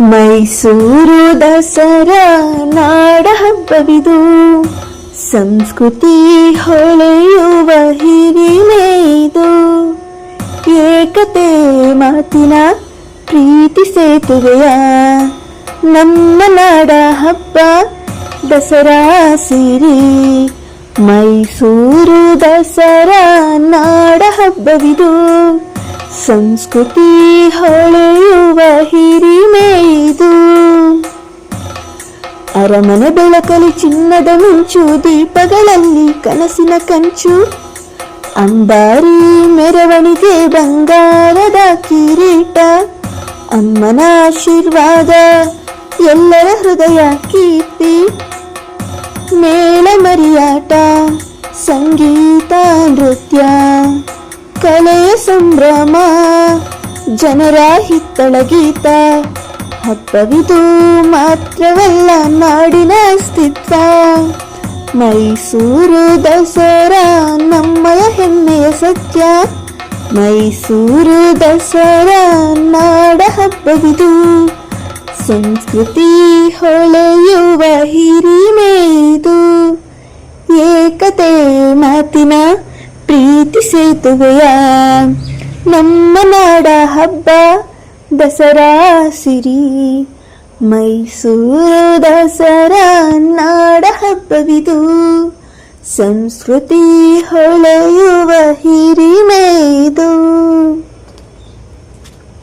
ಮೈಸೂರು ದಸರಾ ನಾಡ ಹಬ್ಬವಿದು ಸಂಸ್ಕೃತಿ ಹೊಳೆಯುವ ಹಿರಿಮೆಯಿದು. ಏಕತೆ ಮಾತಿನ ಪ್ರೀತಿ ಸೇತುವೆಯ. ನಮ್ಮ ನಾಡ ಹಬ್ಬ ದಸರಾ ಸಿರಿ. ಮೈಸೂರು ದಸರಾ ನಾಡ ಹಬ್ಬವಿದು ಸಂಸ್ಕೃತಿ ಹೊಳೆಯುವ ಹಿರಿಮೆ ಅರಮನೆ ಬೆಳಕಲಿ ಚಿನ್ನದ ಮಿಂಚು ದೀಪಗಳಲ್ಲಿ ಕನಸಿನ ಕಂಚು ಅಂಬಾರಿ ಮೆರವಣಿಗೆ ಬಂಗಾರದ ಕಿರೀಟ ಅಮ್ಮನ ಆಶೀರ್ವಾದ ಎಲ್ಲರ ಹೃದಯ ಕೀರ್ತಿ ಮೇಳ ಮರಿಯಾಟ ಸಂಗೀತ ನೃತ್ಯ ಕಲೆಯ ಸಂಭ್ರಮ ಜನರ ಹಿತ್ತಳ ಗೀತ ಹಬ್ಬವಿದು ಮಾತ್ರವಲ್ಲ ನಾಡಿನ ಅಸ್ತಿತ್ವ. ಮೈಸೂರು ದಸರಾ ನಮ್ಮಯ ಹೆಮ್ಮೆಯ ಸತ್ಯ. ಮೈಸೂರು ದಸರಾ ನಾಡ ಹಬ್ಬವಿದು. ಸಂಸ್ಕೃತಿ ಹೊಳೆಯುವ ಹಿರಿಮೆ ಇದು ಏಕತೆ ಮಾತಿನ ಪ್ರೀತಿ ಸೇತುವೆಯ. ನಮ್ಮ ನಾಡ ಹಬ್ಬ ದಸರಾ ಸಿರಿ ಮೈಸೂರು ದಸರಾ ನಾಡ ಹಬ್ಬವಿದು. ಸಂಸ್ಕೃತಿ ಹೊಳೆಯುವ ಹಿರಿಮೆ ಇದು.